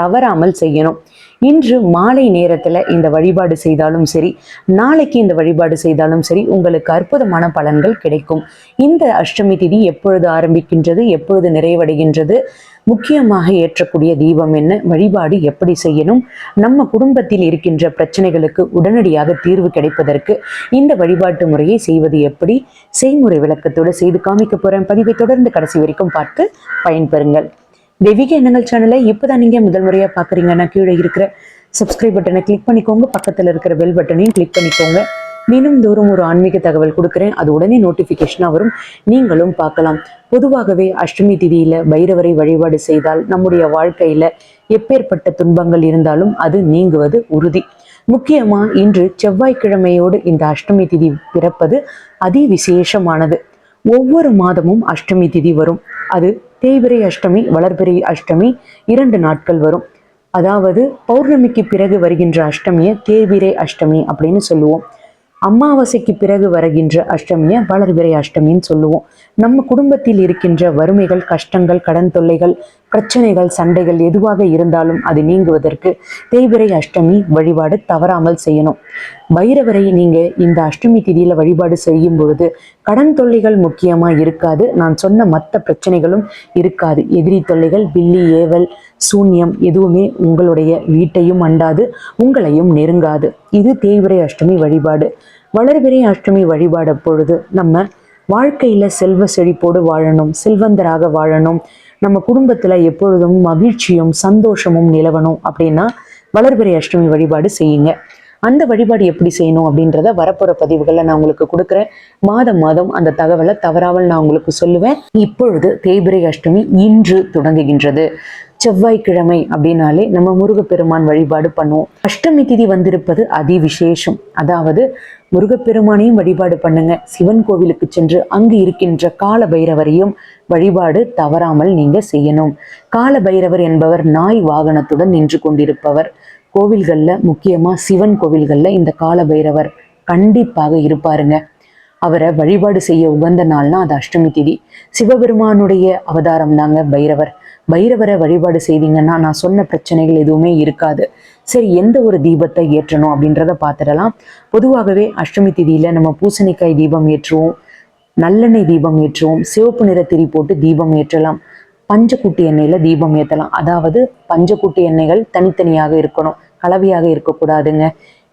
தவறாமல் செய்யணும். இன்று மாலை நேரத்துல இந்த வழிபாடு செய்தாலும் சரி நாளைக்கு இந்த வழிபாடு செய்தாலும் சரி உங்களுக்கு அற்புதமான பலன்கள் கிடைக்கும். இந்த அஷ்டமி திதி எப்பொழுது ஆரம்பிக்கின்றது எப்பொழுது நிறைவடைகின்றது முக்கியமாக ஏற்றக்கூடிய தீபம் என்ன வழிபாடு எப்படி செய்யணும் நம்ம குடும்பத்தில் இருக்கின்ற பிரச்சனைகளுக்கு உடனடியாக தீர்வு கிடைப்பதற்கு இந்த வழிபாட்டு முறையை செய்வது எப்படி செய்முறை விளக்கத்தோடு செய்து காமிக்க போகிறேன் பதிவை தொடர்ந்து கடைசி வரைக்கும் பார்த்து பயன்பெறுங்கள். தெய்வீக எண்ணங்கள் சேனலை இப்போதான் நீங்க முதல் முறையாக பாக்குறீங்கன்னா கீழே இருக்கிற சப்ஸ்கிரைப் பட்டனை கிளிக் பண்ணிக்கோங்க. பக்கத்துல இருக்கிற பெல் பட்டனையும் கிளிக் பண்ணிக்கோங்க. தினம் தோறும் ஒரு ஆன்மீக தகவல் கொடுக்குறேன். அது உடனே நோட்டிஃபிகேஷனாக வரும். நீங்களும் பார்க்கலாம். பொதுவாகவே அஷ்டமி திதியில பைரவரை வழிபாடு செய்தால் நம்முடைய வாழ்க்கையில எப்பேற்பட்ட துன்பங்கள் இருந்தாலும் அது நீங்குவது உறுதி. முக்கியமா இன்று செவ்வாய்க்கிழமையோடு இந்த அஷ்டமி திதி பிறப்பது அதி விசேஷமானது ஒவ்வொரு மாதமும் அஷ்டமி திதி வரும். அது தேய்பிரை அஷ்டமி வளர்பிரை அஷ்டமி இரண்டு நாட்கள் வரும். அதாவது பௌர்ணமிக்கு பிறகு வருகின்ற அஷ்டமியை தேய்பிரை அஷ்டமி அப்படின்னு சொல்லுவோம். அமாவாசைக்கு பிறகு வருகின்ற அஷ்டமியை வளர்பிறை அஷ்டமின்னு சொல்லுவோம். நம்ம குடும்பத்தில் இருக்கின்ற வறுமைகள் கஷ்டங்கள் கடன் தொல்லைகள் பிரச்சனைகள் சண்டைகள் எதுவாக இருந்தாலும் அது நீங்குவதற்கு தேய்பிறை அஷ்டமி வழிபாடு தவறாமல் செய்யணும். பைரவரை நீங்க இந்த அஷ்டமி திதியில வழிபாடு செய்யும் பொழுது கடன் தொல்லைகள் முக்கியமா இருக்காது. நான் சொன்ன மற்ற பிரச்சனைகளும் இருக்காது. எதிரி தொல்லைகள் பில்லி ஏவல் சூன்யம் எதுவுமே உங்களுடைய வீட்டையும் அண்டாது உங்களையும் நெருங்காது. இது தேய்விரை அஷ்டமி வழிபாடு. வளர்பிறை அஷ்டமி வழிபாடு பொழுது நம்ம வாழ்க்கையில செல்வ செழிப்போடு வாழணும் செல்வந்தராக வாழணும். நம்ம குடும்பத்துல எப்பொழுதும் மகிழ்ச்சியும் சந்தோஷமும் நிலவணும் அப்படின்னா வளர்பிறை அஷ்டமி வழிபாடு செய்யுங்க. அந்த வழிபாடு எப்படி செய்யணும் அப்படின்றத வரப்போற பதிவுகளை நான் உங்களுக்கு கொடுக்குறேன். மாதம் மாதம் அந்த தகவலை தவறாமல் நான் உங்களுக்கு சொல்லுவேன். இப்பொழுது தேய்பிரை அஷ்டமி இன்று தொடங்குகின்றது. செவ்வாய்க்கிழமை அப்படின்னாலே நம்ம முருகப்பெருமான் வழிபாடு பண்ணுவோம். அஷ்டமி திதி வந்திருப்பது அதி விசேஷம் அதாவது முருகப்பெருமானையும் வழிபாடு பண்ணுங்க. சிவன் கோவிலுக்கு சென்று அங்கு இருக்கின்ற கால பைரவரையும் வழிபாடு தவறாமல் நீங்க செய்யணும். கால பைரவர் என்பவர் நாய் வாகனத்துடன் நின்று கொண்டிருப்பவர். கோவில்கள்ல முக்கியமா சிவன் கோவில்கள்ல இந்த கால பைரவர் கண்டிப்பாக இருப்பாருங்க. அவரை வழிபாடு செய்ய உகந்த நாள்னா அது அஷ்டமி திதி. சிவபெருமானுடைய அவதாரம் தாங்க பைரவர். பைரவரை வழிபாடு செய்தீங்கன்னா நான் சொன்ன பிரச்சனைகள் எதுவுமே இருக்காது. சரி எந்த ஒரு தீபத்தை ஏற்றணும் அப்படின்றத பார்த்துடலாம். பொதுவாகவே அஷ்டமி திதியில நம்ம பூசணிக்காய் தீபம் ஏற்றுவோம் நல்லெண்ணெய் தீபம் ஏற்றுவோம் சிவப்பு நிற திரி போட்டு தீபம் ஏற்றலாம் பஞ்சக்குட்டி எண்ணெயில தீபம் ஏற்றலாம் அதாவது பஞ்சக்குட்டி எண்ணெய்கள் தனித்தனியாக இருக்கணும். கலவையாக இருக்கக்கூடாதுங்க.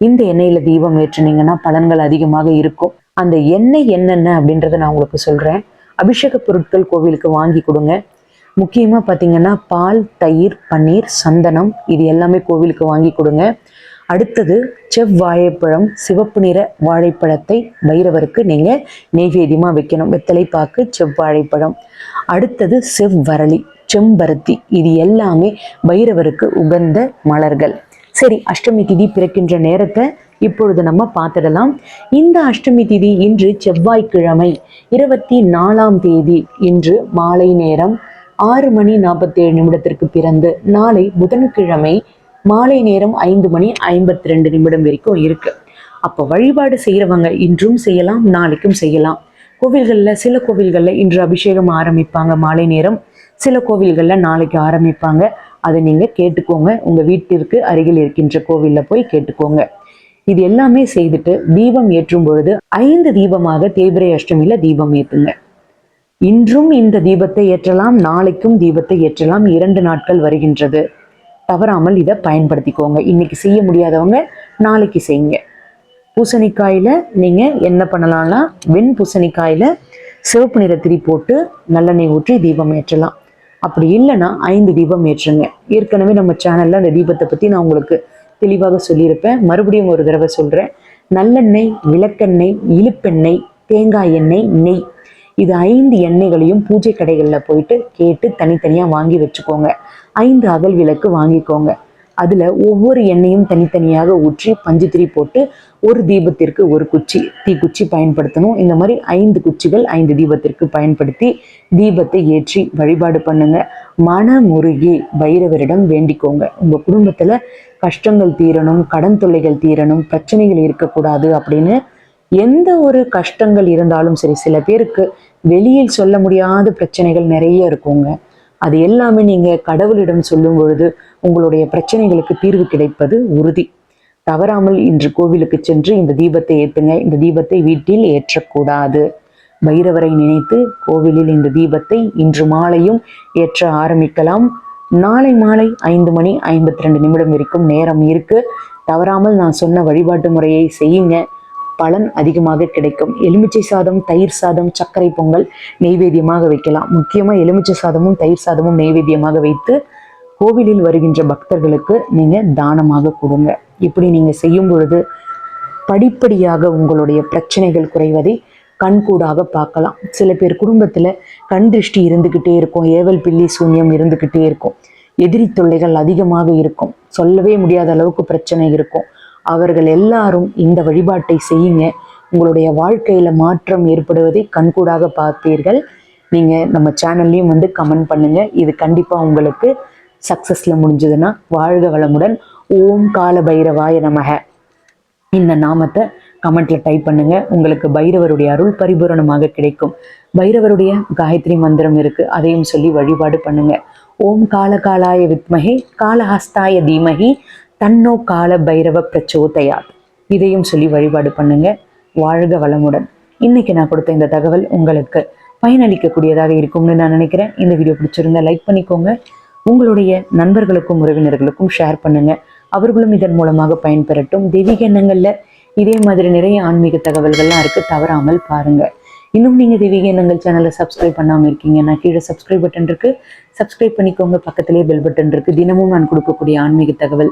இந்த எண்ணெயில தீபம் ஏற்றுனீங்கன்னா பலன்கள் அதிகமாக இருக்கும். அந்த எண்ணெய் என்னென்ன அப்படின்றத நான் உங்களுக்கு சொல்றேன். அபிஷேக பொருட்கள் கோவிலுக்கு வாங்கி கொடுங்க. முக்கியமா பார்த்தீங்கன்னா பால் தயிர் பன்னீர் சந்தனம் இது எல்லாமே கோவிலுக்கு வாங்கி கொடுங்க. அடுத்தது செவ்வாழைப்பழம் சிவப்பு நிற வாழைப்பழத்தை பைரவருக்கு நீங்க நெய்வேத்தியமா வைக்கணும். வெத்தலை பாக்கு செவ்வாழைப்பழம். அடுத்தது செவ்வரளி செம்பருத்தி இது எல்லாமே பைரவருக்கு உகந்த மலர்கள். சரி அஷ்டமி திதி பிறக்கின்ற நேரத்தை இப்பொழுது நம்ம பார்த்துடலாம். இந்த அஷ்டமி திதி இன்று செவ்வாய்க்கிழமை இருபத்தி நாலாம் தேதி இன்று மாலை நேரம் ஆறு மணி நாற்பத்தேழு நிமிடத்திற்கு பிறந்து நாளை புதன்கிழமை மாலை நேரம் ஐந்து மணி ஐம்பத்தி ரெண்டு நிமிடம் வரைக்கும் இருக்கு. அப்போ வழிபாடு செய்கிறவங்க இன்றும் செய்யலாம் நாளைக்கும் செய்யலாம். கோவில்களில் சில கோவில்களில் இன்று அபிஷேகம் ஆரம்பிப்பாங்க மாலை நேரம். சில கோவில்களில் நாளைக்கு ஆரம்பிப்பாங்க. அதை நீங்கள் கேட்டுக்கோங்க. உங்கள் வீட்டிற்கு அருகில் இருக்கின்ற கோவிலில் போய் கேட்டுக்கோங்க. இது எல்லாமே செய்துட்டு தீபம் ஏற்றும் பொழுது ஐந்து தீபமாக தேய்பிரை அஷ்டமியில தீபம் ஏற்றுங்க இன்றும் இந்த தீபத்தை ஏற்றலாம் நாளைக்கும் தீபத்தை ஏற்றலாம். இரண்டு நாட்கள் வருகின்றது. தவறாமல் இதை பயன்படுத்திக்கோங்க. இன்னைக்கு செய்ய முடியாதவங்க நாளைக்கு செய்யுங்க. பூசணிக்காயில் நீங்கள் என்ன பண்ணலாம்னா வெண் பூசணிக்காயில் சிவப்பு நிற திரி போட்டு நல்லெண்ணெய் ஊற்றி தீபம் ஏற்றலாம். அப்படி இல்லைன்னா ஐந்து தீபம் ஏற்றுங்க. ஏற்கனவே நம்ம சேனல்ல அந்த தீபத்தை பத்தி நான் உங்களுக்கு தெளிவாக சொல்லியிருப்பேன். மறுபடியும் ஒரு தடவை சொல்றேன். நல்லெண்ணெய் விளக்கெண்ணெய் இழுப்பெண்ணெய் தேங்காய் எண்ணெய் நெய். இது ஐந்து எண்ணெய்களையும் பூஜை கடைகளில் போயிட்டு கேட்டு தனித்தனியாக வாங்கி வச்சுக்கோங்க. ஐந்து அகல் விளக்கு வாங்கிக்கோங்க. அதுல ஒவ்வொரு எண்ணெயும் தனித்தனியாக ஊற்றி பஞ்சுத்திரி போட்டு ஒரு தீபத்திற்கு ஒரு குச்சி தீக்குச்சி பயன்படுத்தணும். இந்த மாதிரி ஐந்து குச்சிகள் ஐந்து தீபத்திற்கு பயன்படுத்தி தீபத்தை ஏற்றி வழிபாடு பண்ணுங்க. மனமுருகி பைரவரிடம் வேண்டிக்கோங்க. உங்க குடும்பத்துல கஷ்டங்கள் தீரணும் கடன் தொல்லைகள் தீரணும் பிரச்சனைகள் இருக்கக்கூடாது அப்படின்னு எந்த ஒரு கஷ்டங்கள் இருந்தாலும் சரி சில பேருக்கு வெளியில் சொல்ல முடியாத பிரச்சனைகள் நிறைய இருக்குங்க. அது எல்லாமே நீங்கள் கடவுளிடம் சொல்லும் பொழுது உங்களுடைய பிரச்சனைகளுக்கு தீர்வு கிடைப்பது உறுதி. தவறாமல் இன்று கோவிலுக்கு சென்று இந்த தீபத்தை ஏற்றுங்க இந்த தீபத்தை வீட்டில் ஏற்றக்கூடாது. பைரவரை நினைத்து கோவிலில் இந்த தீபத்தை இன்று மாலையும் ஏற்ற ஆரம்பிக்கலாம். நாளை மாலை ஐந்து மணி ஐம்பத்தி ரெண்டு நிமிடம் இருக்கும் நேரம் இருக்கு. தவறாமல் நான் சொன்ன வழிபாட்டு முறையை செய்யுங்க. பலன் அதிகமாக கிடைக்கும். எலுமிச்சை சாதம் தயிர் சாதம் சர்க்கரை பொங்கல் நெய்வேத்தியமாக வைக்கலாம். முக்கியமாக எலுமிச்சை சாதமும் தயிர் சாதமும் நெய்வேத்தியமாக வைத்து கோவிலில் வருகின்ற பக்தர்களுக்கு நீங்க தானமாக கொடுங்க. இப்படி நீங்க செய்யும் பொழுது படிப்படியாக உங்களுடைய பிரச்சனைகள் குறைவதை கண்கூடாக பார்க்கலாம். சில பேர் குடும்பத்துல கண் திருஷ்டி இருந்துகிட்டே இருக்கும். ஏவல் பில்லி சூன்யம் இருந்துகிட்டே இருக்கும். எதிரி தொல்லைகள் அதிகமாக இருக்கும். சொல்லவே முடியாத அளவுக்கு பிரச்சனை இருக்கும். அவர்கள் எல்லாரும் இந்த வழிபாட்டை செய்யுங்க. உங்களுடைய வாழ்க்கையில மாற்றம் ஏற்படுவதை கண்கூடாக பார்ப்பீர்கள் நீங்க நம்ம சேனல்லையும் வந்து கமெண்ட் பண்ணுங்கள் இது கண்டிப்பாக உங்களுக்கு சக்ஸஸில் முடிஞ்சதுன்னா வாழ்க வளமுடன். ஓம் கால பைரவாய நமக. இந்த நாமத்தை கமெண்ட்ல டைப் பண்ணுங்க. உங்களுக்கு பைரவருடைய அருள் பரிபூரணமாக கிடைக்கும். பைரவருடைய காயத்ரி மந்திரம் இருக்கு. அதையும் சொல்லி வழிபாடு பண்ணுங்க. ஓம் கால காலாய வித்மகே காலஹஸ்தாய தீமகி தன்னோ கால பைரவ பிரச்சோதயாத். இதையும் சொல்லி வழிபாடு பண்ணுங்க. வாழ்க வளமுடன். இன்னைக்கு நான் கொடுத்த இந்த தகவல் உங்களுக்கு பயனளிக்கக்கூடியதாக இருக்கும்னு நான் நினைக்கிறேன். இந்த வீடியோ பிடிச்சிருந்தா லைக் பண்ணிக்கோங்க. உங்களுடைய நண்பர்களுக்கும் உறவினர்களுக்கும் ஷேர் பண்ணுங்க. அவர்களும் இதன் மூலமாக பயன்பெறட்டும். தெய்வீக எண்ணங்கள்ல இதே மாதிரி நிறைய ஆன்மீக தகவல்கள்லாம் இருக்கு. தவறாமல் பாருங்க. இன்னும் நீங்க தெய்வீக எண்ணங்கள் சேனலை சப்ஸ்கிரைப் பண்ணாம இருக்கீங்கன்னா கீழே சப்ஸ்கிரைப் பட்டன் இருக்கு. சப்ஸ்கிரைப் பண்ணிக்கோங்க. பக்கத்திலேயே பெல் பட்டன் இருக்கு. தினமும் நான் கொடுக்கக்கூடிய ஆன்மீக தகவல்